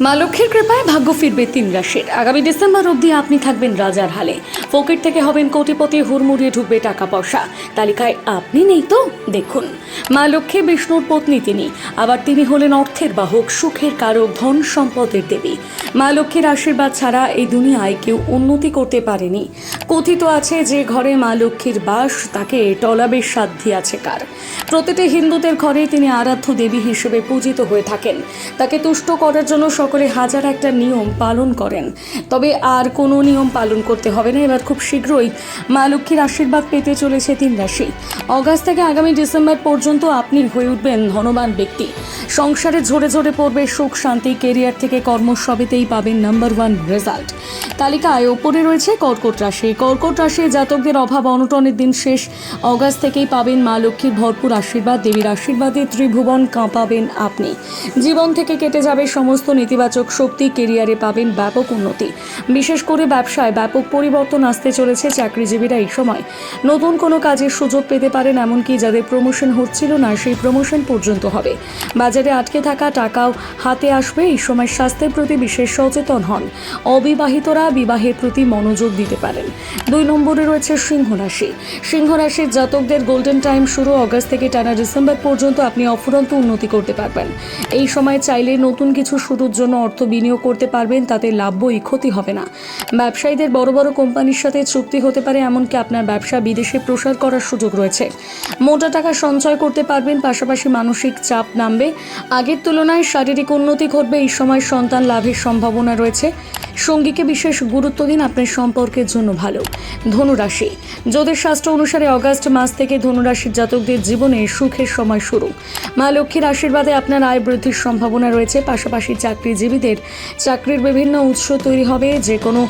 মা লক্ষ্মীর কৃপায় ভাগ্য ফিরবে তিন রাশির। আগামী ডিসেম্বর অবধি আপনি থাকবেন রাজার হালে। ফকির থেকে হবেন কোটিপতি, হুড়মুড়িয়ে ঢুকবে টাকা পয়সা। তালিকায় আপনি নেই তো? দেখুন। মা লক্ষ্মী, বিষ্ণুর পত্নী তিনি। আবার তিনি হলেন অর্থের বাহক, সুখের কারক, ধন সম্পদের দেবী। মা লক্ষ্মীর আশীর্বাদ ছাড়া এই দুনিয়ায় কেউ উন্নতি করতে পারেনি। কথিত আছে যে ঘরে মা লক্ষ্মীর বাস, তাকে টলাবের সাধ্যি আছে কার। প্রতিটি হিন্দুদের ঘরে তিনি আরাধ্য দেবী হিসেবে পূজিত হয়ে থাকেন। তাকে তুষ্ট করার জন্য সকলে হাজার একটা নিয়ম পালন করেন। তবে আর কোনো নিয়ম পালন করতে হবে না। এবার খুব শীঘ্রই মা লক্ষ্মীর আশীর্বাদ পেতে চলেছে তিন রাশি। অগাস্ট থেকে আগামী ডিসেম্বর পর্যন্ত আপনি হয়ে উঠবেন ধনবান ব্যক্তি। সংসারে ঝরে ঝরে পড়বে সুখ, শান্তি, কেরিয়ার থেকে কর্ম সবেতেই পাবেন নাম্বার ওয়ান রেজাল্ট। তালিকায় ওপরে রয়েছে, কর্কট রাশি। কর্কট রাশি জাতকদের অভাব অনটনের দিন শেষ। অগাস্ট থেকেই পাবেন মা লক্ষ্মীর ভরপুর আশীর্বাদ, দেবীর আশীর্বাদে ত্রিভুবন কাঁপাবেন আপনি। জীবন থেকে কেটে যাবে সমস্ত নেতিবাচক শক্তি কেরিয়ারে পাবেন ব্যাপক উন্নতি। বিশেষ করে ব্যবসায় ব্যাপক পরিবর্তন আসতে চলেছে চাকরিজীবীরা এই সময়। নতুন কোনো কাজের সুযোগ পেতে পারেন এমনকি যাদের প্রমোশন হচ্ছিল না, সেই প্রমোশন পর্যন্ত হবে। বাজারে আটকে থাকা টাকাও হাতে আসবে, এই সময় স্বাস্থ্যের প্রতি বিশেষ সচেতন হন। অবিবাহিতরা বিবাহের প্রতি মনোযোগ দিতে পারেন। দুই নম্বরে রয়েছে সিংহ রাশি সিংহ রাশির জাতকদের গোল্ডেন টাইম শুরু অগস্ট থেকে টানা ডিসেম্বর পর্যন্ত আপনি অফুরন্ত উন্নতি করতে পারবেন। এই সময় চাইলে নতুন কিছু শুরুর জন্য অর্থ বিনিয়োগ করতে পারবেন, তাতে লাভই ক্ষতি হবে না। ব্যবসায়ীদের বড় বড় কোম্পানির সাথে চুক্তি হতে পারে, এমনকি আপনার ব্যবসা বিদেশে প্রসার করার সুযোগ রয়েছে। মোটা টাকা সঞ্চয় করতে পারবেন, পাশাপাশি মানসিক চাপ নামবে। আগের তুলনায় শারীরিক উন্নতি ঘটবে, এই সময় সন্তান লাভের সম্ভাবনা রয়েছে। সঙ্গীকে বিশেষ গুরুত্ব দিন, আপনার সম্পর্কের জন্য ভালো। ধনুরাশি। জ্যোতিষশাস্ত্র অনুসারে অগাস্ট মাস থেকে ধনুরাশির জাতকদের জীবনে সুখের সময় শুরু। মা লক্ষ্মীর আশীর্বাদে আপনার আয় বৃদ্ধির সম্ভাবনা রয়েছে, পাশাপাশি চাকরিজীবীদের চাকরির বিভিন্ন উৎস তৈরি হবে যে কোনো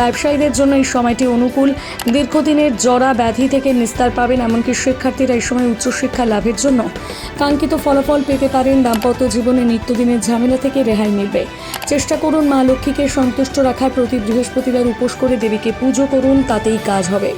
ব্যবসায়ীদের জন্য এই সময়টি অনুকূল। দীর্ঘদিনের জরা ব্যাধি থেকে নিস্তার পাবেন এমনকি শিক্ষার্থীরা এই সময় উচ্চশিক্ষা লাভের জন্য। কাঙ্ক্ষিত ফলাফল পেতে পারেন দাম্পত্য জীবনে নিত্যদিনের ঝামেলা থেকে রেহাই মিলবে। চেষ্টা করুন মা লক্ষ্মীকে সন্তুষ্ট রাখার, প্রতি বৃহস্পতিবার উপোস করে দেবীকে পুজো করুন, তাতেই কাজ হবে।